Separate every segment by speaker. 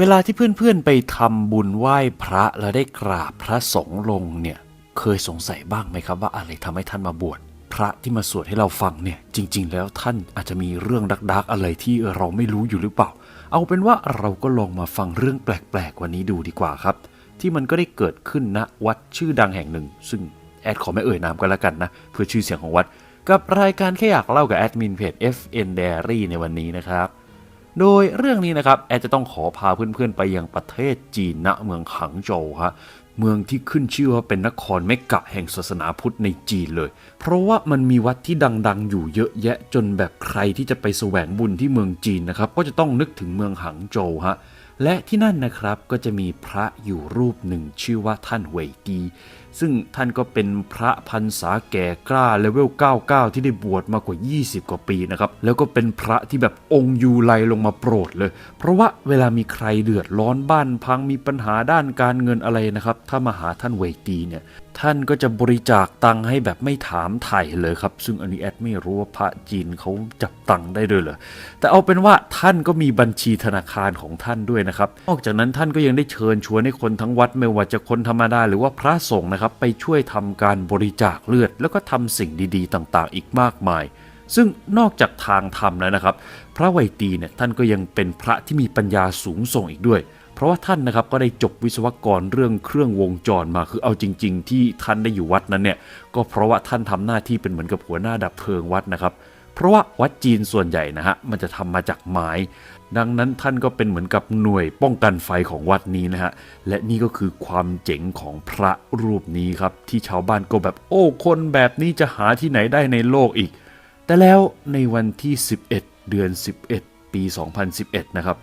Speaker 1: เวลาที่เพื่อนๆไปทำบุญไหว้พระแล้วได้กราบพระสงฆ์ลงเนี่ยเคยสงสัยบ้างไหมครับว่าอะไรทำให้ท่านมาบวชพระที่มาสวดให้เราฟังเนี่ยจริง ๆ แล้วท่านอาจจะมีเรื่องดักๆอะไรที่เราไม่รู้อยู่หรือเปล่า เอาเป็นว่าเราก็ลองมาฟังเรื่องแปลกๆวันนี้ดูดีกว่าครับ ที่มันก็ได้เกิดขึ้นณวัดชื่อดังแห่งหนึ่ง ซึ่งแอดขอไม่เอ่ยนามกันแล้วกันนะเพื่อชื่อเสียงของวัด กับรายการแค่อยากเล่ากับแอดมินเพจ FN Diary ในวันนี้นะครับ โดยเรื่องนี้นะครับแอดจะต้องขอพาเพื่อนๆ ไปยังประเทศจีนณเมืองหังโจวฮะเมืองที่ขึ้นชื่อว่าเป็นนครเมกะแห่งศาสนาพุทธในจีนเลย เพราะว่ามันมีวัดที่ดังๆ อยู่เยอะแยะจนแบบใครที่จะไปแสวงบุญที่เมืองจีนนะครับก็จะต้องนึกถึงเมืองหังโจวฮะ และที่นั่นนะครับก็จะมีพระอยู่รูปหนึ่งชื่อว่าท่านเวยตี ซึ่งท่านก็เป็นพระพันษาแก่กล้าเลเวล 99 ที่ได้บวชมากว่า 20 กว่าปีนะครับ แล้วก็เป็นพระที่แบบองค์ยูไลลงมาโปรดเลย เพราะว่าเวลามีใครเดือดร้อนบ้านพังมีปัญหาด้านการเงินอะไรนะครับ ถ้ามาหาท่านเวตีเนี่ย ท่านก็จะบริจาคตังค์ให้แบบไม่ถามไถ่เลยครับ ซึ่งอันนี้แอดไม่รู้ว่าพระจีนเขาจับตังค์ได้ด้วยเหรอ แต่เอาเป็นว่าท่านก็มีบัญชีธนาคารของท่านด้วยนะครับ นอกจากนั้นท่านก็ยังได้เชิญชวนให้คนทั้งวัดไม่ว่าจะคนธรรมดาหรือว่าพระสงฆ์นะครับไปช่วยทำการบริจาคเลือด แล้วก็ทำสิ่งดีๆ ต่างๆ อีกมากมาย ซึ่งนอกจากทางธรรมแล้วนะครับ พระไวยตีเนี่ยท่านก็ยังเป็นพระที่มีปัญญาสูงส่งอีกด้วย เพราะว่าท่านนะครับก็ได้จบวิศวกรเรื่องเครื่องวงจรมา คือเอาจริง ๆ ที่ท่านได้อยู่วัดนั้นเนี่ยก็เพราะว่าท่านทำหน้าที่เป็นเหมือนกับหัวหน้าดับเพลิงวัดนะครับ เพราะว่าวัดจีนส่วนใหญ่นะฮะมันจะทำมาจากไม้ ดังนั้นท่านก็เป็นเหมือนกับหน่วยป้องกันไฟของวัดนี้นะฮะและนี่ก็คือความเจ๋งของพระรูปนี้ครับที่ชาวบ้านก็แบบโอ้คนแบบนี้จะหาที่ไหนได้ในโลกอีก แต่แล้วในวันที่ 11 เดือน 11 ปี 2011 นะครับ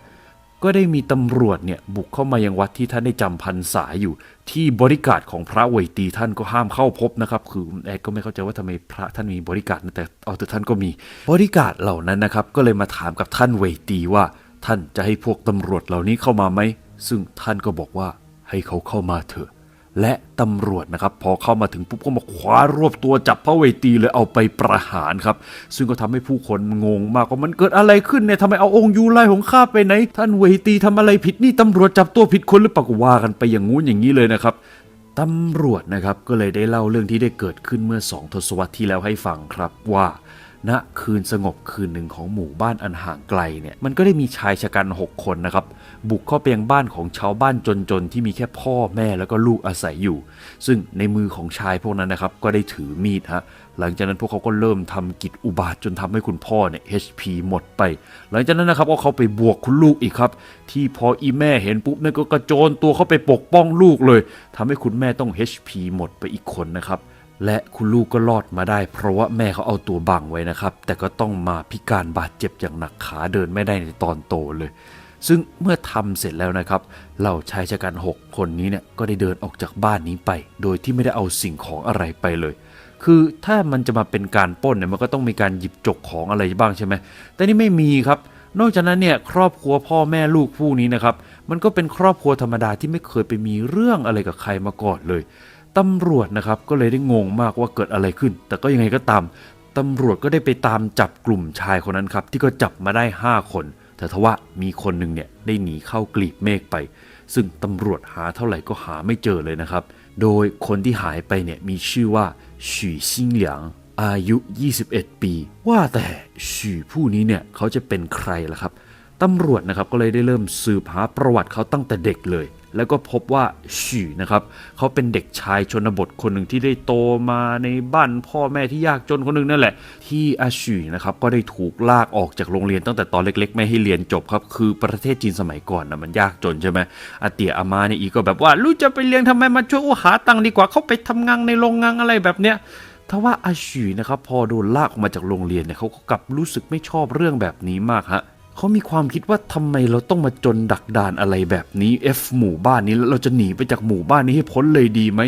Speaker 1: ก็ได้มีตำรวจเนี่ยบุกเข้ามายังวัดที่ท่านได้จำพรรษาอยู่ ที่บริการของพระเวยตีท่านก็ห้ามเข้าพบนะครับ คือแอดก็ไม่เข้าใจว่าทำไมพระท่านมีบริการแต่เอาแต่ท่านก็มีบริการเหล่านั้นนะครับ ก็เลยมาถามกับท่านเวยตีว่า ท่านจะให้พวกตำรวจเหล่านี้เข้ามาไหมซึ่งท่านก็บอกว่าให้เขาเข้ามาเถอะ และตำรวจนะครับ พอเข้ามาถึงปุ๊บก็มาคว้ารวบตัวจับพระเวตีเลยเอาไปประหารครับ ซึ่งก็ทำให้ผู้คนงงมากว่ามันเกิดอะไรขึ้นเนี่ยทำไมเอาองค์ยูไลของข้าไปไหน ท่านเวตีทำอะไรผิดนี่ตำรวจจับตัวผิดคนหรือเปล่าก็ว่ากันไปอย่างงู้นอย่างนี้เลยนะครับตำรวจนะครับก็เลยได้เล่าเรื่องที่ได้เกิดขึ้นเมื่อสองทศวรรษที่แล้วให้ฟังครับว่าณคืนสงบคืนหนึ่งของหมู่บ้านอันห่างไกลเนี่ยมันก็ได้มีชายชะกัน 6 คนนะครับ บุกเข้าไปยังบ้านของชาวบ้านจนๆที่มีแค่พ่อแม่แล้วก็ลูกอาศัยอยู่ ซึ่งในมือของชายพวกนั้นนะครับก็ได้ถือมีดฮะหลังจากนั้นพวกเขาก็เริ่มทำกิจอุบาทจนทำให้คุณพ่อเนี่ย HP หมดไป หลังจากนั้นนะครับก็เขาไปบวกคุณลูกอีกครับ ที่พออีแม่เห็นปุ๊บเนี่ยก็กระโจนตัวเข้าไปปกป้องลูกเลยทำให้คุณแม่ต้อง HP หมดไปอีกคนนะครับและคุณลูกก็รอดมาได้ เพราะว่าแม่เขาเอาตัวบังไว้นะครับ แต่ก็ต้องมาพิการบาดเจ็บอย่างหนักขาเดินไม่ได้ในตอนโตเลย ซึ่งเมื่อทำเสร็จแล้วนะครับเหล่าชายชะกัน 6 คนนี้เนี่ยก็ได้เดินออกจากบ้านนี้ไป โดยที่ไม่ได้เอาสิ่งของอะไรไปเลย คือถ้ามันจะมาเป็นการปล้นเนี่ยมันก็ต้องมีการหยิบจกของอะไรบ้างใช่ไหมแต่นี่ไม่มีครับ นอกจากนั้นเนี่ยครอบครัวพ่อแม่ลูกผู้นี้นะครับมันก็เป็นครอบครัวธรรมดาที่ไม่เคยไปมีเรื่องอะไรกับใครมาก่อนเลยตำรวจนะครับก็เลยได้งงมากว่าเกิดอะไรขึ้น แต่ก็ยังไงก็ตามตำรวจก็ได้ไปตามจับกลุ่มชายคนนั้นครับที่ก็จับมาได้ 5 คน แต่ทว่ามีคนหนึ่งเนี่ยได้หนีเข้ากลีบเมฆไป ซึ่งตำรวจหาเท่าไหร่ก็หาไม่เจอเลยนะครับ โดยคนที่หายไปเนี่ยมีชื่อว่าฉี่ซิงเหลียงอายุ 21 ปี ว่าแต่ฉี่ผู้นี้เนี่ยเขาจะเป็นใครล่ะครับตำรวจนะครับก็เลยได้เริ่มสืบหาประวัติเขาตั้งแต่เด็กเลย แล้วก็พบว่าฉี่นะครับเขาเป็นเด็กชายชนบทคนหนึ่งที่ได้โตมาในบ้านพ่อแม่ที่ยากจนคนหนึ่งนั่นแหละ ที่อาฉี่นะครับก็ได้ถูกลากออกจากโรงเรียนตั้งแต่ตอนเล็ก ๆ ไม่ให้เรียนจบครับ คือประเทศจีนสมัยก่อนนะมันยากจนใช่ไหมอาเตียอามาเนี่ยอีก็แบบว่ารู้จะไปเรียนทำไมมาช่วยหาตังค์ดีกว่าเขาไปทำงานในโรงงานอะไรแบบเนี้ยทว่าอาฉีนะครับพอโดนลากออกมาจากโรงเรียนเนี่ยเขาก็กลับรู้สึกไม่ชอบเรื่องแบบนี้มากฮะ เขามีความคิดว่าทำไมเราต้องมาจนดักดานอะไรแบบนี้ F หมู่บ้านนี้แล้วเราจะหนีไปจากหมู่บ้านนี้ให้พ้นเลยดีไหม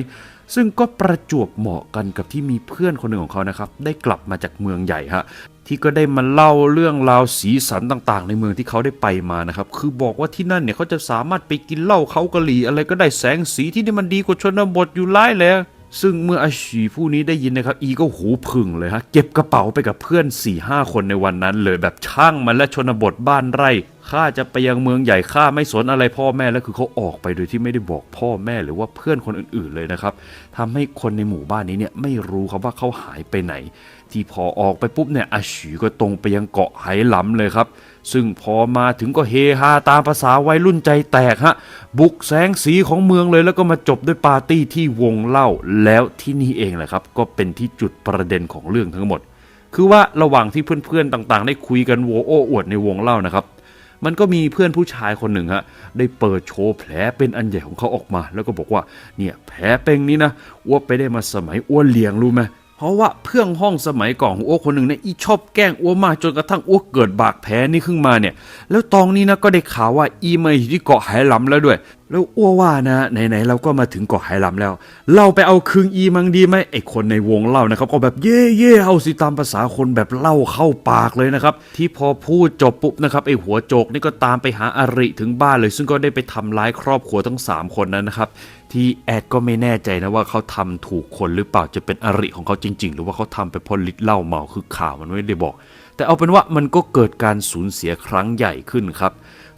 Speaker 1: ซึ่งก็ประจวบเหมาะกันกับที่มีเพื่อนคนหนึ่งของเขานะครับ ได้กลับมาจากเมืองใหญ่ฮะที่ก็ได้มาเล่าเรื่องราวสีสันต่างๆ ในเมืองที่เขาได้ไปมานะครับ คือบอกว่าที่นั่นเนี่ยเขาจะสามารถไปกินเหล้าเขากะหรี่อะไรก็ได้แสงสีที่นี่มันดีกว่าชนบทอยู่ร้ายแล้ว ซึ่งเมื่ออาชีผู้นี้ได้ยินนะครับ อีก็หูพึ่งเลยฮะ เก็บกระเป๋าไปกับเพื่อน4ี่ห้าคนในวันนั้นเลยแบบช่างมันและชนบทบ้านไร่ ข้าจะไปยังเมืองใหญ่ข้าไม่สนอะไรพ่อแม่แล้วคือเขาออกไปโดยที่ไม่ได้บอกพ่อแม่หรือว่าเพื่อนคนอื่นๆเลยนะครับทำให้คนในหมู่บ้านนี้เนี่ยไม่รู้ครับว่าเขาหายไปไหน ที่พอออกไปปุ๊บเนี่ยอาฉีก็ตรงไปยังเกาะไหหลำเลยครับ ซึ่งพอมาถึงก็เฮฮาตามภาษาวัยรุ่นใจแตกฮะบุกแสงสีของเมืองเลยแล้วก็มาจบด้วยปาร์ตี้ที่วงเล่าแล้วที่นี่เองแหละครับ ก็เป็นที่จุดประเด็นของเรื่องทั้งหมด คือว่าระหว่างที่เพื่อนๆต่างๆ ได้คุยกันโวโอ้อวดในวงเล่านะครับ มันก็มีเพื่อนผู้ชายคนหนึ่งฮะได้เปิดโชว์แผลเป็นอันใหญ่ของเขาออกมา แล้วก็บอกว่าเนี่ยแผลเป็นนี้นะอ้วไปได้มาสมัยอ้วนเลียงรู้ไหมเพราะว่าเพื่อนห้องสมัยก่อนของอ้วคนหนึ่งเนี่ยอีชอบแกล้งอ้วมากจนกระทั่งอ้วเกิดบาดแผลนี่ขึ้นมาเนี่ย แล้วตองนี้นะก็ได้ข่าวว่าอีมาอยู่ที่เกาะไหหลำแล้วด้วย แล้วอ้วว่านะไหนๆเราก็มาถึงเกาะไหหลำแล้ว เราไปเอาคืนอีมังดีไหมไอคนในวงเล่านะครับก็แบบเย่เย่เอาสิตามภาษาคนแบบเล่าเข้าปากเลยนะครับ ที่พอพูดจบปุ๊บนะครับไอหัวโจกนี่ก็ตามไปหาอาริถึงบ้านเลย ซึ่งก็ได้ไปทำร้ายครอบครัวทั้ง 3 คนนั้นนะครับที่แอดก็ไม่แน่ใจนะว่าเขาทำถูกคนหรือเปล่าจะเป็นอริของเขาจริง ๆ หรือว่าเขาทำไปเพราะฤทธิ์เหล้าเมาคือข่าวมันไม่ได้บอก แต่เอาเป็นว่ามันก็เกิดการสูญเสียครั้งใหญ่ขึ้นครับ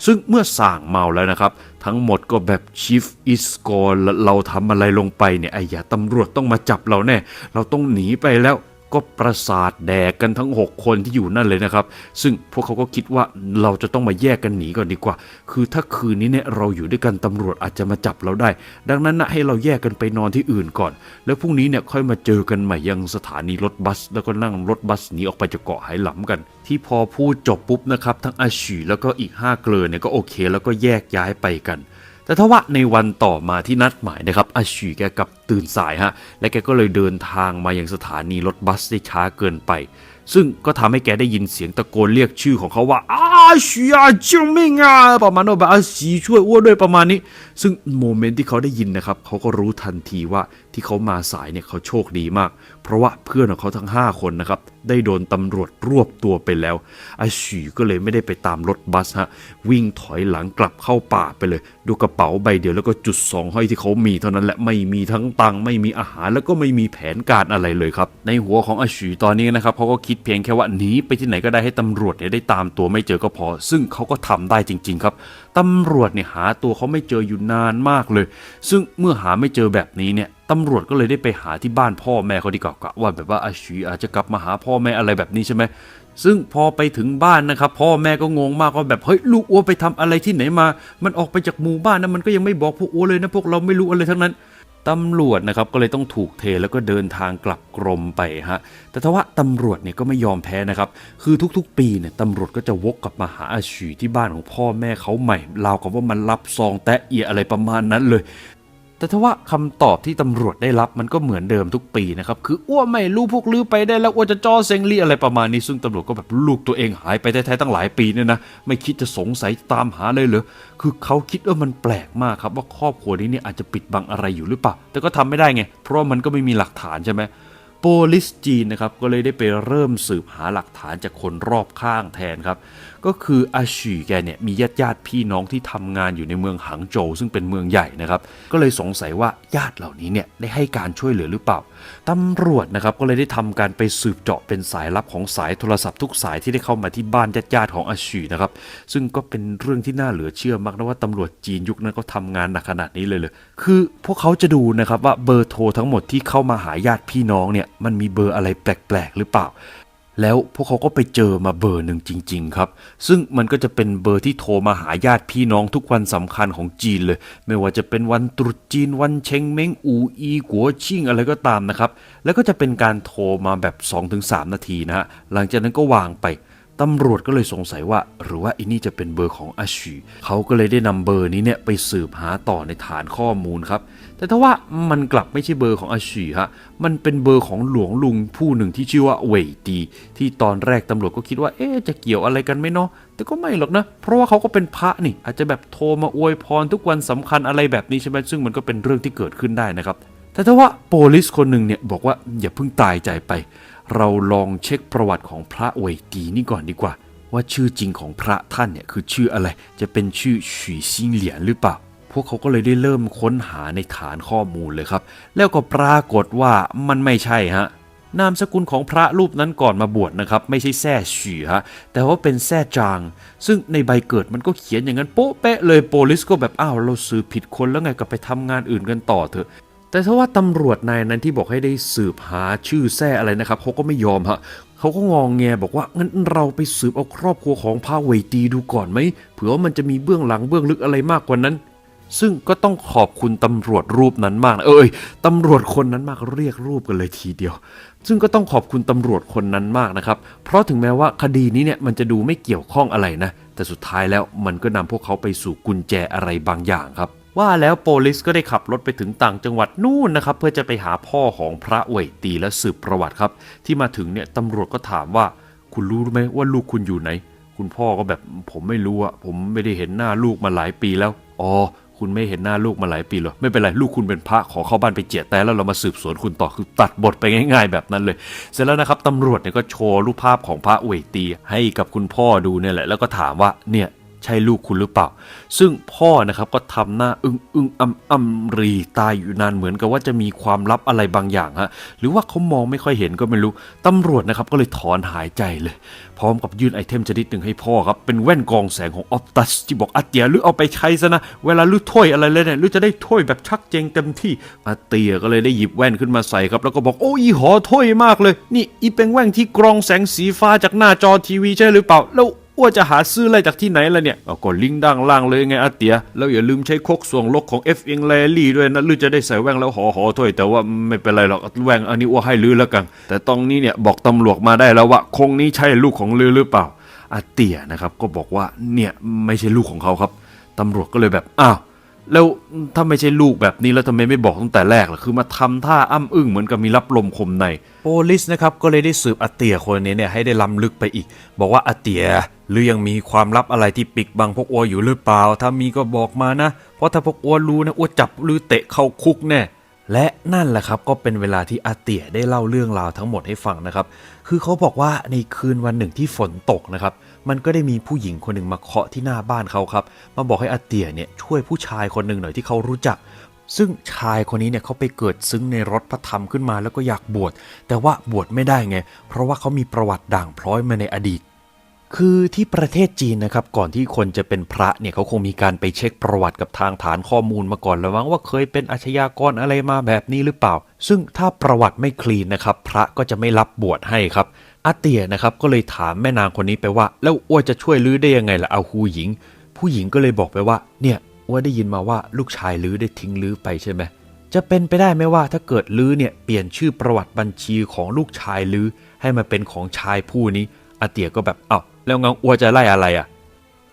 Speaker 1: ซึ่งเมื่อส่างเมาแล้วนะครับ ทั้งหมดก็แบบชิฟอิสกอร์เราทำอะไรลงไปเนี่ยไอ้ยาตำรวจต้องมาจับเราแน่ เราต้องหนีไปแล้ว ก็ประสาทแดกกันทั้ง 6 คนที่อยู่นั่นเลยนะครับ ซึ่งพวกเขาก็คิดว่าเราจะต้องมาแยกกันหนีก่อนดีกว่า คือถ้าคืนนี้เนี่ยเราอยู่ด้วยกันตำรวจอาจจะมาจับเราได้ ดังนั้นนะให้เราแยกกันไปนอนที่อื่นก่อน แล้วพรุ่งนี้เนี่ยค่อยมาเจอกันใหม่ยังสถานีรถบัส แล้วก็นั่งรถบัสหนีออกไปจากเกาะไหหลำกัน ที่พอพูดจบปุ๊บนะครับทั้งอาชีแล้วก็อีก5เกลอเนี่ยก็โอเค แล้วก็แยกย้ายไปกัน แต่ทว่าในวันต่อมาที่นัดหมายนะครับอาชีแกกลับตื่นสายฮะและแกก็เลยเดินทางมายังสถานีรถบัสได้ช้าเกินไป ซึ่งก็ทำให้แกได้ยินเสียงตะโกนเรียกชื่อของเขาว่าอาชีอาจิงมิงอะประมาณว่าแบบอาชีช่วยอ้วนด้วยประมาณนี้ ซึ่งโมเมนต์ที่เขาได้ยินนะครับเขาก็รู้ทันทีว่าที่เขามาสายเนี่ยเขาโชคดีมาก เพราะว่าเพื่อนของเขาทั้ง 5 คนนะครับได้โดนตำรวจรวบตัวไปแล้วอาชีก็เลยไม่ได้ไปตามรถบัสฮะวิ่งถอยหลังกลับเข้าป่าไปเลยดูกระเป๋าใบเดียวแล้วก็จุดสองห้อยที่เขามีเท่านั้นแหละไม่มีทั้งตังไม่มีอาหารแล้วก็ไม่มีแผนการอะไรเลยครับในหัวของอาชีตอนนี้นะครับเขาก็คิดเพียงแค่ว่าหนีไปที่ไหนก็ได้ให้ตำรวจเนี่ยได้ตามตัวไม่เจอก็พอ ซึ่งเขาก็ทำได้จริง ๆ ครับตำรวจเนี่ยหาตัวเขาไม่เจออยู่นานมากเลย ซึ่งเมื่อหาไม่เจอแบบนี้เนี่ยตำรวจก็เลยได้ไปหาที่บ้านพ่อแม่เขาดีกว่ากะว่าแบบว่าอาชีอาจจะกลับมาหาพ่อแม่อะไรแบบนี้ใช่ไหมซึ่งพอไปถึงบ้านนะครับ พ่อแม่ก็งงมากว่าแบบเฮ้ยลูกอัวไปทำอะไรที่ไหนมา มันออกไปจากหมู่บ้านนะมันก็ยังไม่บอกพวกอัวเลยนะพวกเราไม่รู้อะไรทั้งนั้น ตำรวจนะครับก็เลยต้องถูกเทแล้วก็เดินทางกลับกรมไปฮะ แต่ทว่าตำรวจเนี่ยก็ไม่ยอมแพ้นะครับ คือทุกๆ ปีเนี่ยตำรวจก็จะวกกลับมาหาอาชีที่บ้านของพ่อแม่เขาใหม่ราวกับว่ามันรับซองแตะเอียอะไรประมาณนั้นเลย แต่ทว่าคำตอบที่ตำรวจได้รับมันก็เหมือนเดิมทุกปีนะครับ คืออ้วไม่รู้พวกลือไปได้แล้วอ้วจะจ้อเซงลี่อะไรประมาณนี้ซึ่งตำรวจก็แบบลูกตัวเองหายไปแท้ๆตั้งหลายปีเนี่ยนะไม่คิดจะสงสัยตามหาเลยเหรอคือเขาคิดว่ามันแปลกมากครับว่าครอบครัวนี้เนี่ยอาจจะปิดบังอะไรอยู่หรือเปล่าแต่ก็ทำไม่ได้ไง เพราะมันก็ไม่มีหลักฐานใช่ไหม โปลิสจีนนะครับก็เลยได้ไปเริ่มสืบหาหลักฐานจากคนรอบข้างแทนครับ ก็คืออาชีแกเนี่ยมีญาติญาติพี่น้องที่ทำงานอยู่ในเมืองหางโจวซึ่งเป็นเมืองใหญ่นะครับ ก็เลยสงสัยว่าญาติเหล่านี้เนี่ยได้ให้การช่วยเหลือหรือเปล่า ตำรวจนะครับก็เลยได้ทำการไปสืบเจาะเป็นสายลับของสายโทรศัพท์ทุกสายที่ได้เข้ามาที่บ้านญาติๆของอาชีนะครับซึ่งก็เป็นเรื่องที่น่าเหลือเชื่อมากนะว่าตำรวจจีนยุคนั้นก็ทำงานหนักขนาดนี้เลยเลยคือพวกเขาจะดูนะครับว่าเบอร์โทรทั้งหมดที่เข้ามาหาญาติพี่น้องเนี่ยมันมีเบอร์อะไรแปลกๆ หรือเปล่า แล้วพวกเขาก็ไปเจอมาเบอร์หนึ่งจริง ๆ ครับ ซึ่งมันก็จะเป็นเบอร์ที่โทรมาหาญาติพี่น้องทุกวันสำคัญของจีนเลย ไม่ว่าจะเป็นวันตรุษจีนวันเชงเม้งอูอีกัวชิงอะไรก็ตามนะครับ แล้วก็จะเป็นการโทรมาแบบ 2-3 นาทีนะฮะหลังจากนั้นก็วางไปตำรวจก็เลยสงสัยว่า หรือว่าอินี่จะเป็นเบอร์ของอาชีเขาก็เลยได้นำเบอร์นี้เนี่ยไปสืบหาต่อในฐานข้อมูลครับ แต่ถ้าว่ามันกลับไม่ใช่เบอร์ของอาชีฮะ มันเป็นเบอร์ของหลวงลุงผู้หนึ่งที่ชื่อว่าเวยตี ที่ตอนแรกตำรวจก็คิดว่าเอ๊จะเกี่ยวอะไรกันไหมเนาะ แต่ก็ไม่หรอกนะ เพราะว่าเขาก็เป็นพระนี่ อาจจะแบบโทรมาอวยพรทุกวันสำคัญอะไรแบบนี้ใช่ไหมซึ่งมันก็เป็นเรื่องที่เกิดขึ้นได้นะครับ แต่ถ้าว่าโปลิสคนหนึ่งเนี่ยบอกว่าอย่าเพิ่งตายใจไป เราลองเช็คประวัติของพระเวยตีนี่ก่อนดีกว่า ว่าชื่อจริงของพระท่านเนี่ยคือชื่ออะไร จะเป็นชื่อฉีซิงเหลียนหรือเปล่า พวกเขาก็เลยได้เริ่มค้นหาในฐานข้อมูลเลยครับ แล้วก็ปรากฏว่ามันไม่ใช่ฮะนามสกุลของพระรูปนั้นก่อนมาบวชนะครับ ไม่ใช่แซ่ฉี่ฮะแต่ว่าเป็นแซ่จาง ซึ่งในใบเกิดมันก็เขียนอย่างนั้นโป๊ะเป๊ะเลยโปลิสก็แบบอ้าวเราสืบผิดคนแล้วไงก็ไปทำงานอื่นกันต่อเถอะ แต่ถ้าว่าตำรวจนายนั้นที่บอกให้ได้สืบหาชื่อแซ่อะไรนะครับเขาก็ไม่ยอมฮะเขาก็งองแงบอกว่างั้นเราไปสืบเอาครอบครัวของพาเวตีดูก่อนไหมเผื่อว่ามันจะมีเบื้องหลังเบื้องลึกอะไรมากกว่านั้น ซึ่งก็ต้องขอบคุณตำรวจรูปนั้นมากนะเอ้ยตำรวจคนนั้นมากเรียกรูปกันเลยทีเดียว ซึ่งก็ต้องขอบคุณตำรวจคนนั้นมากนะครับ เพราะถึงแม้ว่าคดีนี้เนี่ยมันจะดูไม่เกี่ยวข้องอะไรนะ แต่สุดท้ายแล้วมันก็นำพวกเขาไปสู่กุญแจอะไรบางอย่างครับ ว่าแล้วโปลิสก็ได้ขับรถไปถึงต่างจังหวัดนู่นนะครับ เพื่อจะไปหาพ่อของพระเวยตีและสืบประวัติครับ ที่มาถึงเนี่ยตำรวจก็ถามว่า คุณรู้ไหมว่าลูกคุณอยู่ไหน คุณพ่อก็แบบผมไม่รู้อะผมไม่ได้เห็นหน้าลูกมาหลายปีแล้วอ๋อ คุณไม่เห็นหน้าลูกมาหลายปีหรอไม่เป็นไรลูกคุณเป็นพระขอเข้าบ้านไปเจียแต่แล้วเรามาสืบสวนคุณต่อคือตัดบทไปง่าย ๆ แบบนั้นเลย เสร็จแล้วนะครับตำรวจเนี่ยก็โชว์รูปภาพของพระเวยตีให้กับคุณพ่อดูเนี่ยแหละแล้วก็ถามว่าเนี่ย ใช่ลูกคุณหรือเปล่า ซึ่งพ่อนะครับก็ทำหน้าอึ้งอึ้งอำอำรีตายอยู่นานเหมือนกับว่าจะมีความลับอะไรบางอย่างฮะหรือว่าเขามองไม่ค่อยเห็นก็ไม่รู้ตำรวจนะครับก็เลยถอนหายใจเลย พร้อมกับยื่นไอเทมชนิดหนึ่งให้พ่อครับเป็นแว่นกองแสงของออฟตัสที่บอกอาเตียหรือเอาไปใช้ซะนะเวลาลือถ้วยอะไรเลยเนี่ยลือจะได้ถ้วยแบบชักเจงเต็มที่อาเตียก็เลยได้หยิบแว่นขึ้นมาใส่ครับแล้วก็บอกโอ้ยหอถ้วยมากเลย นี่อีเป็นแว่นที่กรองแสงสีฟ้าจากหน้าจอทีวีใช่หรือเปล่าแล้ว ว่าจะหาซื้ออะไรจากที่ไหนล่ะเนี่ยเอาก็ลิงก์ด้านล่างเลยไงอาเตีย แล้วอย่าลืมใช้โคกส่วงลกของ F เองแลลี่ด้วยนะลือจะได้ใส่แว่งแล้วหอหอถ้วยแต่ว่าไม่เป็นไรหรอกแว่งอันนี้ว่าให้ลือแล้วกัน แต่ตรงนี้เนี่ยบอกตำรวจมาได้แล้วว่าคงนี้ใช่ลูกของลือหรือเปล่าอาเตียนะครับก็บอกว่าเนี่ยไม่ใช่ลูกของเขาครับตำรวจก็เลยแบบอ้าว แล้วถ้าไม่ใช่ลูกแบบนี้แล้วทำไมไม่บอกตั้งแต่แรกล่ะคือมาทำท่าอ้ำอึ้งเหมือนกับมีรับลมคมในโปลิสนะครับก็เลยได้สืบอาเตียคนนี้เนี่ยให้ได้ล้ำลึกไปอีก บอกว่าอาเตียหรือยังมีความลับอะไรที่ปิดบังพวกอัวอยู่หรือเปล่า ถ้ามีก็บอกมานะ เพราะถ้าพวกอัวรู้นะอัวจับหรือเตะเข้าคุกแน่และนั่นแหละครับก็เป็นเวลาที่อาเตียได้เล่าเรื่องราวทั้งหมดให้ฟังนะครับ คือเขาบอกว่าในคืนวันหนึ่งที่ฝนตกนะครับ มันก็ได้มีผู้หญิงคนหนึ่งมาเคาะที่หน้าบ้านเขาครับ มาบอกให้อาเตียเนี่ยช่วยผู้ชายคนหนึ่งหน่อยที่เขารู้จัก ซึ่งชายคนนี้เนี่ยเขาไปเกิดซึ้งในรถพระธรรมขึ้นมาแล้วก็อยากบวช แต่ว่าบวชไม่ได้ไง เพราะว่าเขามีประวัติด่างพร้อยมาในอดีต คือที่ประเทศจีนนะครับก่อนที่คนจะเป็นพระเนี่ยเขาคงมีการไปเช็คประวัติกับทางฐานข้อมูลมาก่อนแล้วมั้งว่าเคยเป็นอาชญากรอะไรมาแบบนี้หรือเปล่า ซึ่งถ้าประวัติไม่คลีนนะครับ พระก็จะไม่รับบวชให้ครับอาเตียนะครับก็เลยถามแม่นางคนนี้ไปว่า แล้วอ้วจะช่วยลื้อได้ยังไงล่ะเอาฮูหญิง ผู้หญิงก็เลยบอกไปว่า เนี่ยอ้วได้ยินมาว่าลูกชายลื้อได้ทิ้งลื้อไปใช่ไหมจะเป็นไปได้ไหมว่าถ้าเกิดลื้อเนี่ยเปลี่ยนชื่อประวัติบัญชีของลูกชายลื้อให้มาเป็นของชายผู้นี้ อาเตียก็แบบเอ้าแล้วงังอัวจะไล่อะไรอะ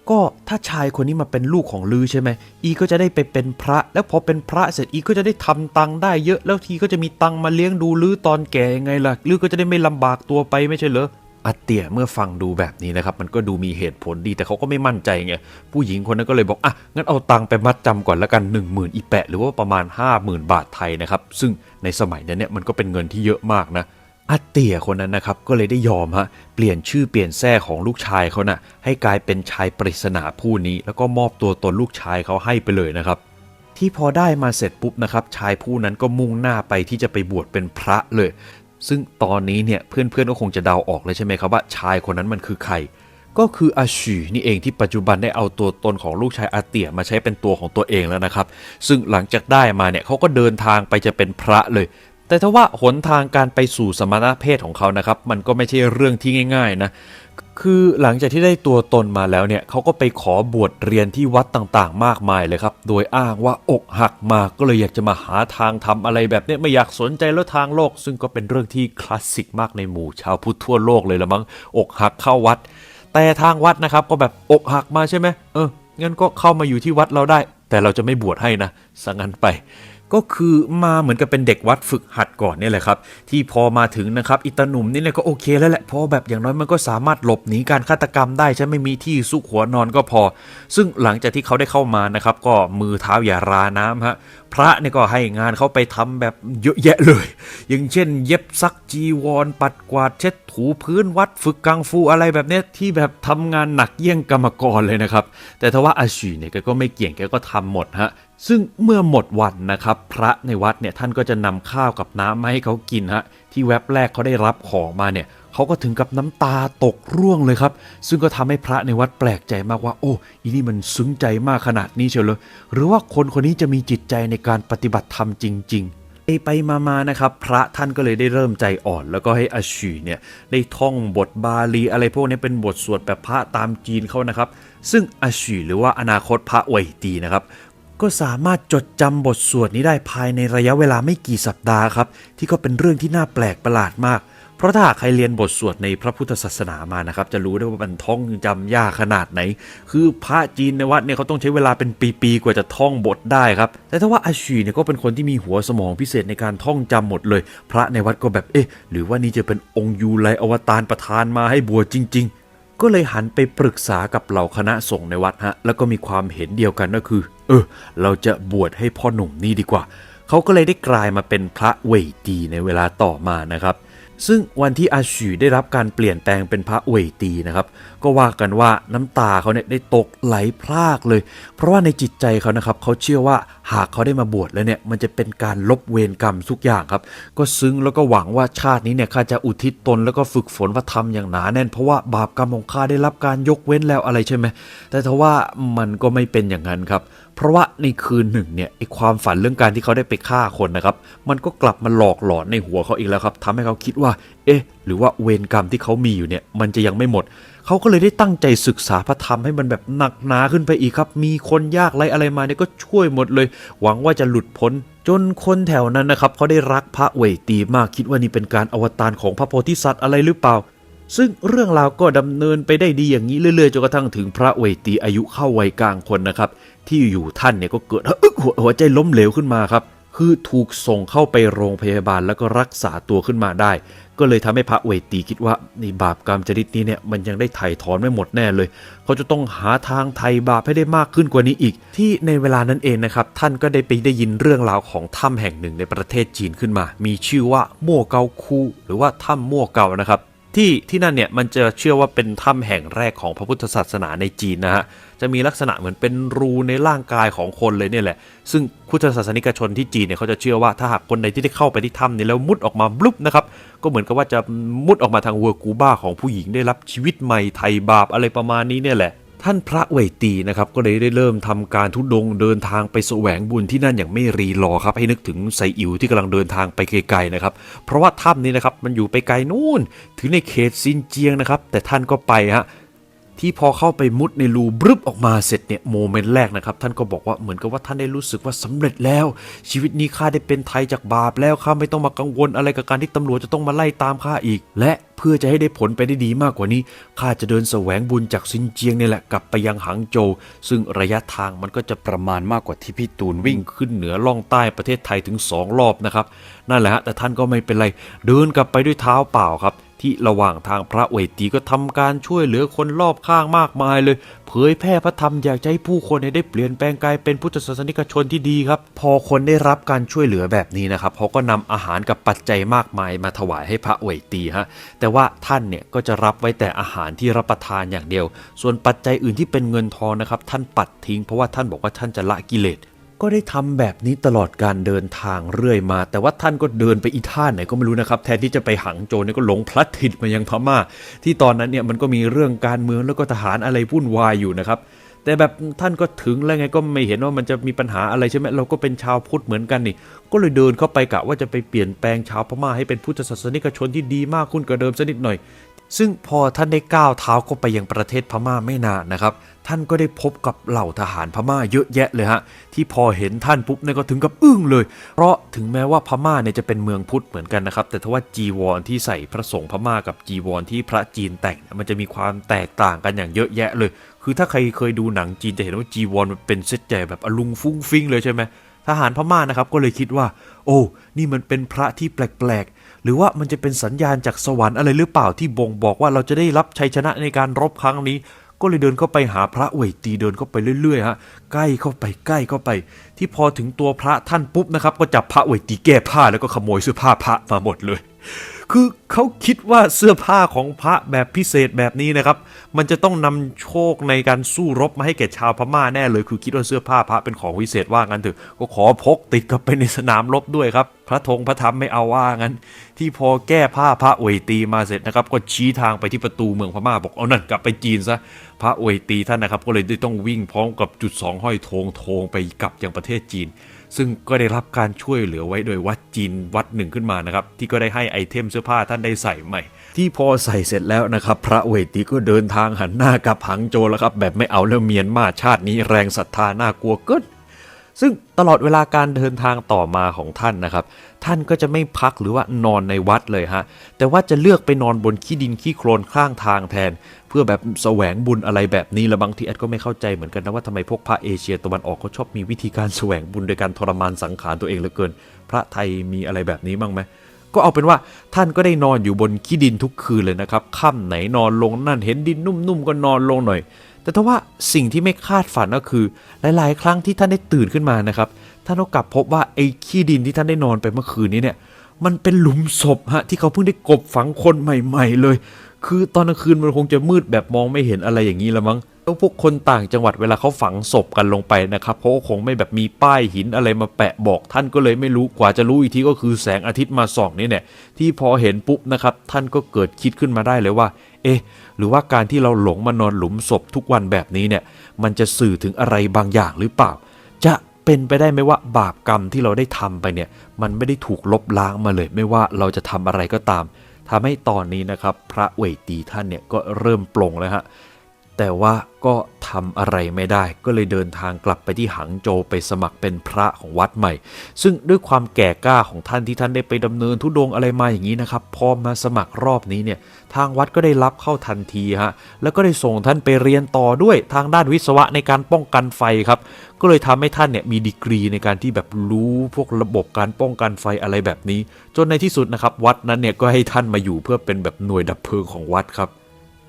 Speaker 1: ก็ถ้าชายคนนี้มาเป็นลูกของลือใช่ไหมอีก็จะได้ไปเป็นพระ แล้วพอเป็นพระเสร็จอีก็จะได้ทำตังค์ได้เยอะแล้วทีก็จะมีตังค์มาเลี้ยงดูลือตอนแก่ยังไงล่ะลือก็จะได้ไม่ลำบากตัวไปไม่ใช่เหรออาเตียเมื่อฟังดูแบบนี้นะครับ มันก็ดูมีเหตุผลดีแต่เขาก็ไม่มั่นใจไงผู้หญิงคนนั้นก็เลยบอกอะงั้นเอาตังค์ไปมัดจำก่อนแล้วกัน 1 0,000 อีแปะ หรือว่าประมาณ 50,000 บาทไทยนะครับ ซึ่งในสมัยนั้นเนี่ยมันก็เป็นเงินที่เยอะมากนะ อาเตียคนนั้นนะครับก็เลยได้ยอมฮะเปลี่ยนชื่อเปลี่ยนแท้ของลูกชายเขานะ่ะให้กลายเป็นชายปริศนาผู้นี้ แล้วก็มอบตัวตนลูกชายเขาให้ไปเลยนะครับ ที่พอได้มาเสร็จปุ๊บนะครับ ชายผู้นั้นก็มุ่งหน้าไปที่จะไปบวชเป็นพระเลย ซึ่งตอนนี้เนี่ยเพื่อนๆก็คงจะเดาออกเลยใช่ไหมครับว่าชายคนนั้นมันคือใครก็คืออาชีนี่เองที่ปัจจุบันได้เอาตัวตนของลูกชายอาเตียมาใช้เป็นตัวของตัวเองแล้วนะครับ ซึ่งหลังจากได้มาเนี่ยเขาก็เดินทางไปจะเป็นพระเลย แต่ถ้าว่าหนทางการไปสู่สมณเพศของเขานะครับ มันก็ไม่ใช่เรื่องที่ง่าย ๆ นะ คือหลังจากที่ได้ตัวตนมาแล้วเนี่ยเขาก็ไปขอบวชเรียนที่วัดต่างๆ มากมายเลยครับ โดยอ้างว่าอกหักมาก็เลยอยากจะมาหาทางทำอะไรแบบนี้ไม่อยากสนใจแล้วทางโลก ซึ่งก็เป็นเรื่องที่คลาสสิกมากในหมู่ชาวพุทธทั่วโลกเลยละมั้งอกหักเข้าวัด แต่ทางวัดนะครับก็แบบอกหักมาใช่ไหมเอองั้นก็เข้ามาอยู่ที่วัดเราได้ แต่เราจะไม่บวชให้นะสังั้นไป ก็คือมาเหมือนกับเป็นเด็กวัดฝึกหัดก่อนเนี่ยแหละครับ ที่พอมาถึงนะครับอิตาหนุ่มนี่เนี่ยก็โอเคแล้วแหละเพราะแบบอย่างน้อยมันก็สามารถหลบหนีการฆาตกรรมได้ใช่ไม่มีที่ซุกหัวนอนก็พอ ซึ่งหลังจากที่เขาได้เข้ามานะครับ ก็มือเท้าอย่าราน้ำฮะพระเนี่ยก็ให้งานเขาไปทำแบบเยอะแยะเลย อย่างเช่น เย็บซักจีวร ปัดกวาดเช็ดถูพื้นวัดฝึกกังฟูอะไรแบบเนี้ยที่แบบทำงานหนักเยี่ยงกรรมกรเลยนะครับแต่ทว่าอาชีเนี่ยแกก็ไม่เกี่ยงแกก็ทำหมดฮะ ซึ่งเมื่อหมดวันนะครับ พระในวัดเนี่ยท่านก็จะนำข้าวกับน้ำมาให้เขากินฮะที่แว็บแรกเขาได้รับของมาเนี่ยเขาก็ถึงกับน้ำตาตกร่วงเลยครับ ซึ่งก็ทำให้พระในวัดแปลกใจมากว่า โอ้อีนี่มันซึ้งใจมากขนาดนี้เชียวเลยหรือว่าคนคนนี้จะมีจิตใจในการปฏิบัติธรรมจริง ๆไปไปมาๆนะครับ พระท่านก็เลยได้เริ่มใจอ่อน แล้วก็ให้อาชีเนี่ยได้ท่องบทบาลีอะไรพวกนี้เป็นบทสวดแบบพระตามจีนเขานะครับ ซึ่งอาชีหรือว่าอนาคตพระไวยตีนะครับ ก็สามารถจดจำบทสวดนี้ได้ภายในระยะเวลาไม่กี่สัปดาห์ครับ ที่ก็เป็นเรื่องที่น่าแปลกประหลาดมาก เพราะถ้าใครเรียนบทสวดในพระพุทธศาสนามานะครับ จะรู้ได้ว่ามันท่องจำยากขนาดไหน คือพระจีนในวัดเนี่ยเขาต้องใช้เวลาเป็นปีๆกว่าจะท่องบทได้ครับ แต่ถ้าว่าอาชีเนี่ยก็เป็นคนที่มีหัวสมองพิเศษในการท่องจำหมดเลย พระในวัดก็แบบเอ๊ะ หรือว่านี่จะเป็นองค์ยูไลอวตารประทานมาให้บวชจริง ๆ ก็เลยหันไปปรึกษากับเหล่าคณะสงฆ์ในวัดฮะแล้วก็มีความเห็นเดียวกันก็คือ เออ เราจะบวชให้พ่อหนุ่มนี่ดีกว่า เขาก็เลยได้กลายมาเป็นพระเวยตีในเวลาต่อมานะครับ ซึ่งวันที่อาชูได้รับการเปลี่ยนแปลงเป็นพระเวยตีนะครับ ก็ว่ากันว่าน้ำตาเขาเนี่ยได้ตกไหลพรากเลย เพราะว่าในจิตใจเขานะครับเขาเชื่อว่าหากเขาได้มาบวชแล้วเนี่ยมันจะเป็นการลบเวรกรรมทุกอย่างครับ ก็ซึ้งแล้วก็หวังว่าชาตินี้เนี่ยข้าจะอุทิศตนแล้วก็ฝึกฝนพระธรรมอย่างหนาแน่น เพราะว่าบาปกรรมของข้าได้รับการยกเว้นแล้วอะไรใช่ไหมแต่ทว่ามันก็ไม่เป็นอย่างนั้นครับ เพราะว่าในคืนหนึ่งเนี่ยไอความฝันเรื่องการที่เขาได้ไปฆ่าคนนะครับ มันก็กลับมาหลอกหลอนในหัวเขาอีกแล้วครับทำให้เขาคิดว่า เอ๊ะ หรือว่าเวรกรรมที่เขามีอยู่เนี่ย มันจะยังไม่หมด เขาก็เลยได้ตั้งใจศึกษาพระธรรมให้มันแบบหนักหนาขึ้นไปอีกครับ มีคนยากไรอะไรมาเนี่ยก็ช่วยหมดเลย หวังว่าจะหลุดพ้นจนคนแถวนั้นนะครับเขาได้รักพระเวตีมากคิดว่านี่เป็นการอวตารของพระโพธิสัตว์อะไรหรือเปล่า ซึ่งเรื่องราวก็ดำเนินไปได้ดีอย่างนี้เรื่อยๆจนกระทั่งถึงพระเวตีอายุเข้าวัยกลางคนนะครับ ที่อยู่ท่านเนี่ยก็เกิดหัวหัวใจล้มเหลวขึ้นมาครับ คือถูกส่งเข้าไปโรงพยาบาลแล้วก็รักษาตัวขึ้นมาได้ ก็เลยทำให้พระเวตีคิดว่าในบาปกรรมชนิดนี้เนี่ยมันยังได้ไถ่ถอนไม่หมดแน่เลย เขาจะต้องหาทางไถ่บาปให้ได้มากขึ้นกว่านี้อีก ที่ในเวลานั้นเองนะครับท่านก็ได้ไปได้ยินเรื่องราวของถ้ำแห่งหนึ่งในประเทศจีนขึ้นมา มีชื่อว่ามั่วเกาคูหรือว่าถ้ำมั่วเกานะครับ ที่ที่นั่นเนี่ยมันจะเชื่อว่าเป็นถ้ำแห่งแรกของพระพุทธศาสนาในจีนนะฮะจะมีลักษณะเหมือนเป็นรูในร่างกายของคนเลยเนี่ยแหละ ซึ่งพุทธศาสนิกชนที่จีนเนี่ยเขาจะเชื่อว่าถ้าหากคนใดที่ได้เข้าไปที่ถ้ำนี้แล้วมุดออกมาบลุบนะครับ ก็เหมือนกับว่าจะมุดออกมาทางเวอร์กูบ้าของผู้หญิงได้รับชีวิตใหม่ไทยบาปอะไรประมาณนี้เนี่ยแหละ ท่านพระเวตีนะครับก็เลยได้เริ่มทำการทุดงเดินทางไปแสวงบุญที่นั่นอย่างไม่รีรอครับให้นึกถึงไซอิ๋วที่กำลังเดินทางไปไกลๆนะครับเพราะว่าถ้ำนี้นะครับมันอยู่ไปไกลนู่นถึงในเขตซินเจียงนะครับแต่ท่านก็ไปฮะ ที่พอเข้าไปมุดในรูบรึบออกมาเสร็จเนี่ยโมเมนต์แรกนะครับ ท่านก็บอกว่าเหมือนกับว่าท่านได้รู้สึกว่าสำเร็จแล้ว ชีวิตนี้ข้าได้เป็นไทยจากบาปแล้วข้าไม่ต้องมากังวลอะไรกับการที่ตำรวจจะต้องมาไล่ตามข้าอีก และเพื่อจะให้ได้ผลไปได้ดีมากกว่านี้ข้าจะเดินแสวงบุญจากซินเจียงเนี่ยแหละกลับไปยังหางโจวซึ่งระยะทางมันก็จะประมาณมากกว่าที่พี่ตูนวิ่งขึ้นเหนือล่องใต้ประเทศไทยถึงสองรอบนะครับนั่นแหละฮะแต่ท่านก็ไม่เป็นไรเดินกลับไปด้วยเท้าเปล่าครับ ที่ระหว่างทางพระเวยตีก็ทำการช่วยเหลือคนรอบข้างมากมายเลย เผยแพร่พระธรรมอยากจะให้ผู้คนได้เปลี่ยนแปลงกลายเป็นพุทธศาสนิกชนที่ดีครับ พอคนได้รับการช่วยเหลือแบบนี้นะครับเขาก็นำอาหารกับปัจจัยมากมายมาถวายให้พระเวยตีฮะแต่ว่าท่านเนี่ยก็จะรับไว้แต่อาหารที่รับประทานอย่างเดียว ส่วนปัจจัยอื่นที่เป็นเงินทองนะครับท่านปัดทิ้งเพราะว่าท่านบอกว่าท่านจะละกิเลส ก็ได้ทำแบบนี้ตลอดการเดินทางเรื่อยมา แต่ว่าท่านก็เดินไปอีท่าไหนก็ไม่รู้นะครับ แทนที่จะไปหังโจเนี่ยก็หลงพลัดถิ่นมายังพม่า ที่ตอนนั้นเนี่ยมันก็มีเรื่องการเมืองแล้วก็ทหารอะไรวุ่นวายอยู่นะครับ แต่แบบท่านก็ถึงแล้วไงก็ไม่เห็นว่ามันจะมีปัญหาอะไรใช่ไหมเราก็เป็นชาวพุทธเหมือนกันนี่ ก็เลยเดินเข้าไปกะว่าจะไปเปลี่ยนแปลงชาวพม่าให้เป็นพุทธศาสนิกชนที่ดีมากขึ้นกว่าเดิมสักนิดหน่อย ซึ่งพอท่านได้ก้าวเท้าเข้าไปยังประเทศพม่าไม่นานนะครับ ท่านก็ได้พบกับเหล่าทหารพม่าเยอะแยะเลยฮะที่พอเห็นท่านปุ๊บเนี่ยก็ถึงกับอึ้งเลย เพราะถึงแม้ว่าพม่าเนี่ยจะเป็นเมืองพุทธเหมือนกันนะครับ แต่ทว่าจีวรที่ใส่พระสงฆ์พม่ากับจีวรที่พระจีนแต่งมันจะมีความแตกต่างกันอย่างเยอะแยะเลย คือถ้าใครเคยดูหนังจีนจะเห็นว่าจีวรมันเป็นเซตใหญ่แบบอลุงฟุ้งฟิ้งเลยใช่ไหม ทหารพม่านะครับก็เลยคิดว่า โอ้นี่มันเป็นพระที่แปลกๆ หรือว่ามันจะเป็นสัญญาณจากสวรรค์อะไรหรือเปล่าที่บ่งบอกว่าเราจะได้รับชัยชนะในการรบครั้งนี้ ก็เลยเดินเข้าไปหาพระเวยตีเดินเข้าไปเรื่อยๆฮะใกล้เข้าไปใกล้เข้าไป ที่พอถึงตัวพระท่านปุ๊บนะครับ ก็จับพระเวยตีแก้ผ้าแล้วก็ขโมยเสื้อผ้าพระมาหมดเลย คือเขาคิดว่าเสื้อผ้าของพระแบบพิเศษแบบนี้นะครับ มันจะต้องนำโชคในการสู้รบมาให้แก่ชาวพม่าแน่เลย คือคิดว่าเสื้อผ้าพระเป็นของวิเศษว่างั้นเถอะก็ขอพกติดกับไปในสนามรบด้วยครับ พระธงพระธรรมไม่เอาว่างั้น ที่พอแก้ผ้าพระอวยตีมาเสร็จนะครับ ก็ชี้ทางไปที่ประตูเมืองพม่าบอกเอานั่นกลับไปจีนซะพระอวยตีท่านนะครับ ก็เลยได้ต้องวิ่งพร้อมกับจุดสองห้อยธงธงไปกลับยังประเทศจีน ซึ่งก็ได้รับการช่วยเหลือไว้โดยวัดจีนวัดหนึ่งขึ้นมานะครับ ที่ก็ได้ให้ไอเทมเสื้อผ้าท่านได้ใส่ใหม่ที่พอใส่เสร็จแล้วนะครับ พระเวทีก็เดินทางหันหน้ากลับหังโจแล้วครับ แบบไม่เอาแล้วเมียนมาชาตินี้แรงศรัทธาน่ากลัวเกิน ซึ่งตลอดเวลาการเดินทางต่อมาของท่านนะครับ ท่านก็จะไม่พักหรือว่านอนในวัดเลยฮะ แต่ว่าจะเลือกไปนอนบนขี้ดินขี้โคลนข้างทางแทน เพื่อแบบแสวงบุญอะไรแบบนี้แล้วบางทีแอดก็ไม่เข้าใจเหมือนกันนะว่าทำไมพวกพระเอเชียตะวันออกเขาชอบมีวิธีการแสวงบุญโดยการทรมานสังขารตัวเองเหลือเกิน พระไทยมีอะไรแบบนี้บ้างไหมก็เอาเป็นว่าท่านก็ได้นอนอยู่บนขี้ดินทุกคืนเลยนะครับค่ำไหนนอนลงนั่นเห็นดินนุ่มๆก็นอนลงหน่อย แต่ถ้าว่าสิ่งที่ไม่คาดฝันก็คือ หลาย ๆ ครั้งที่ท่านได้ตื่นขึ้นมานะครับท่านก็กลับพบว่าไอ้ขี้ดินที่ท่านได้นอนไปเมื่อคืนนี้เนี่ยมันเป็นหลุมศพฮะที่เขาเพิ่งได้กบฝังคนใหม่ ๆ เลย คือตอนกลางคืนมันคงจะมืดแบบมองไม่เห็นอะไรอย่างนี้ละมั้งแล้วพวกคนต่างจังหวัดเวลาเขาฝังศพกันลงไปนะครับเขาก็คงไม่แบบมีป้ายหินอะไรมาแปะบอก ท่านก็เลยไม่รู้กว่าจะรู้อีกทีก็คือแสงอาทิตย์มาส่องนี่เนี่ยที่พอเห็นปุ๊บนะครับท่านก็เกิดคิดขึ้นมาได้เลยว่า เอ๊ะ หรือว่าการที่เราหลงมานอนหลุมศพทุกวันแบบนี้เนี่ย มันจะสื่อถึงอะไรบางอย่างหรือเปล่า จะเป็นไปได้ไหมว่าบาปกรรมที่เราได้ทำไปเนี่ย มันไม่ได้ถูกลบล้างมาเลย ไม่ว่าเราจะทำอะไรก็ตามทำให้ตอนนี้นะครับ พระเวตีท่านเนี่ยก็เริ่มปลงแล้วฮะ แต่ว่าก็ทำอะไรไม่ได้ก็เลยเดินทางกลับไปที่หังโจไปสมัครเป็นพระของวัดใหม่ ซึ่งด้วยความแก่กล้าของท่านที่ท่านได้ไปดำเนินทุดงค์อะไรมาอย่างนี้นะครับพอมาสมัครรอบนี้เนี่ยทางวัดก็ได้รับเข้าทันทีฮะแล้วก็ได้ส่งท่านไปเรียนต่อด้วยทางด้านวิศวะในการป้องกันไฟครับก็เลยทำให้ท่านเนี่ยมีดีกรีในการที่แบบรู้พวกระบบการป้องกันไฟอะไรแบบนี้ จนในที่สุดนะครับวัดนั้นเนี่ยก็ให้ท่านมาอยู่เพื่อเป็นแบบหน่วยดับเพลิงของวัดครับ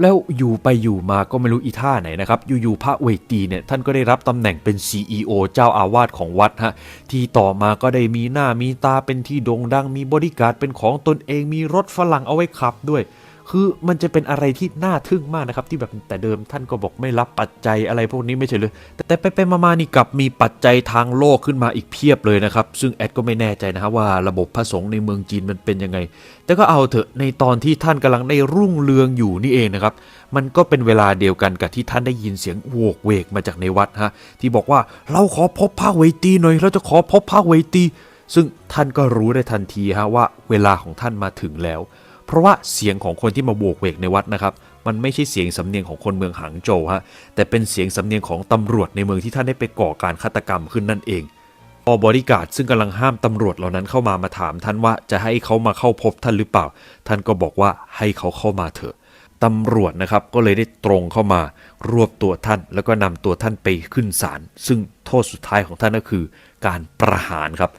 Speaker 1: แล้วอยู่ไปอยู่มาก็ไม่รู้อีท่าไหนนะครับ อยู่ๆพระเวตีเนี่ยท่านก็ได้รับตำแหน่งเป็น CEO เจ้าอาวาสของวัดฮะที่ต่อมาก็ได้มีหน้ามีตาเป็นที่โด่งดังมีบริการเป็นของตนเองมีรถฝรั่งเอาไว้ขับด้วย คือมันจะเป็นอะไรที่น่าทึ่งมากนะครับ ที่แบบแต่เดิมท่านก็บอกไม่รับปัจจัยอะไรพวกนี้ไม่ใช่เลยแต่แต่ไปไปๆมาๆนี่กลับมีปัจจัยทางโลกขึ้นมาอีกเพียบเลยนะครับ ซึ่งแอดก็ไม่แน่ใจนะฮะว่าระบบพระสงฆ์ในเมืองจีนมันเป็นยังไง แต่ก็เอาเถอะในตอนที่ท่านกำลังได้รุ่งเรืองอยู่นี่เองนะครับ มันก็เป็นเวลาเดียวกันกับที่ท่านได้ยินเสียงโวกเวกมาจากในวัดฮะที่บอกว่าเราขอพบพระเวตีหน่อยเราจะขอพบพระเวตีซึ่งท่านก็รู้ได้ทันทีฮะว่าเวลาของท่านมาถึงแล้ว เพราะว่าเสียงของคนที่มาโบกเวกในวัดนะครับ มันไม่ใช่เสียงสำเนียงของคนเมืองหางโจวฮะแต่เป็นเสียงสำเนียงของตำรวจในเมืองที่ท่านได้ไปก่อการฆาตกรรมขึ้นนั่นเองพอบริการซึ่งกำลังห้ามตำรวจเหล่านั้นเข้ามามาถามท่านว่าจะให้เขามาเข้าพบท่านหรือเปล่า ท่านก็บอกว่าให้เขาเข้ามาเถอะตำรวจนะครับก็เลยได้ตรงเข้ามารวบตัวท่าน แล้วก็นำตัวท่านไปขึ้นศาลซึ่งโทษสุดท้ายของท่านก็คือ การประหารครับ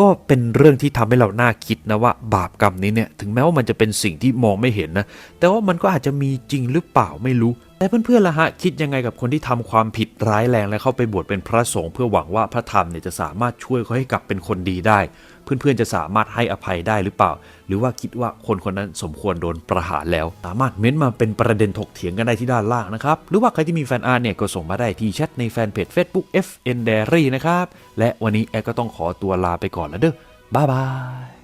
Speaker 1: ก็เป็นเรื่องที่ทำให้เราน่าคิดนะว่าบาปกรรมนี้เนี่ยถึงแม้ว่ามันจะเป็นสิ่งที่มองไม่เห็นนะ แต่ว่ามันก็อาจจะมีจริงหรือเปล่าไม่รู้ แต่เพื่อนๆล่ะฮะคิดยังไงกับคนที่ทำความผิดร้ายแรงและเข้าไปบวชเป็นพระสงฆ์เพื่อหวังว่าพระธรรมเนี่ยจะสามารถช่วยเขาให้กลับเป็นคนดีได้ เพื่อนๆจะสามารถให้อภัยได้หรือเปล่า หรือว่าคิดว่าคนคนนั้นสมควรโดนประหารแล้ว สามารถเม้นต์มาเป็นประเด็นถกเถียงกันได้ที่ด้านล่างนะครับ หรือว่าใครที่มีแฟนอาร์ตเนี่ยก็ส่งมาได้ที่แชทในแฟนเพจ Facebook FN Diary นะครับ และวันนี้แอดก็ต้องขอตัวลาไปก่อนแล้วเด้อบ๊ายบาย